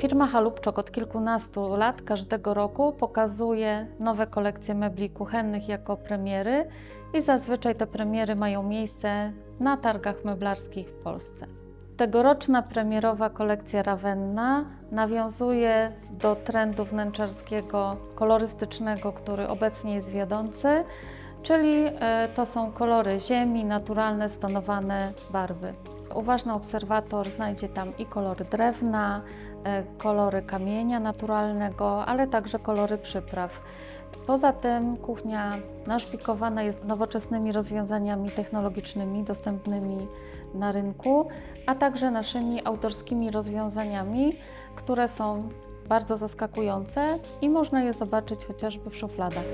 Firma Halubczok od kilkunastu lat każdego roku pokazuje nowe kolekcje mebli kuchennych jako premiery i zazwyczaj te premiery mają miejsce na targach meblarskich w Polsce. Tegoroczna premierowa kolekcja Ravenna nawiązuje do trendu wnętrzarskiego, kolorystycznego, który obecnie jest wiodący, czyli e, to są kolory ziemi, naturalne, stonowane barwy. Uważny obserwator znajdzie tam i kolory drewna, e, kolory kamienia naturalnego, ale także kolory przypraw. Poza tym kuchnia naszpikowana jest nowoczesnymi rozwiązaniami technologicznymi dostępnymi na rynku, a także naszymi autorskimi rozwiązaniami, które są bardzo zaskakujące i można je zobaczyć chociażby w szufladach.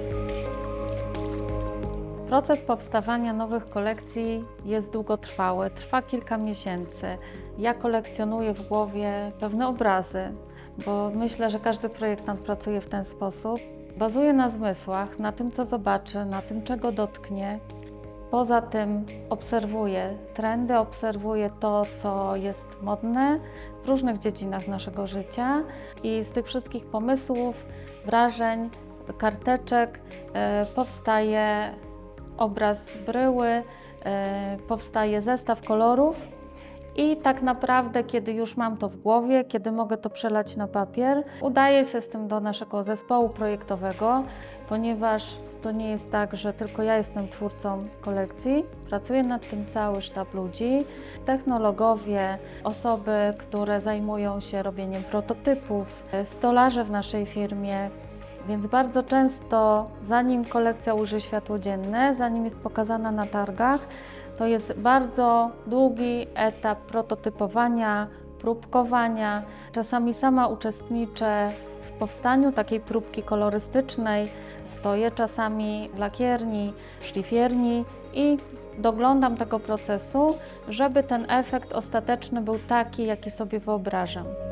Proces powstawania nowych kolekcji jest długotrwały, trwa kilka miesięcy. Ja kolekcjonuję w głowie pewne obrazy, bo myślę, że każdy projektant pracuje w ten sposób. Bazuje na zmysłach, na tym, co zobaczy, na tym, czego dotknie. Poza tym obserwuję trendy, obserwuję to, co jest modne w różnych dziedzinach naszego życia i z tych wszystkich pomysłów, wrażeń, karteczek e, powstaje obraz bryły, e, powstaje zestaw kolorów. I tak naprawdę, kiedy już mam to w głowie, kiedy mogę to przelać na papier, udaję się z tym do naszego zespołu projektowego, ponieważ to nie jest tak, że tylko ja jestem twórcą kolekcji. Pracuje nad tym cały sztab ludzi, technologowie, osoby, które zajmują się robieniem prototypów, e, stolarze w naszej firmie. Więc bardzo często, zanim kolekcja ujrzy światło dzienne, zanim jest pokazana na targach, to jest bardzo długi etap prototypowania, próbkowania. Czasami sama uczestniczę w powstaniu takiej próbki kolorystycznej, stoję czasami w lakierni, w szlifierni i doglądam tego procesu, żeby ten efekt ostateczny był taki, jaki sobie wyobrażam.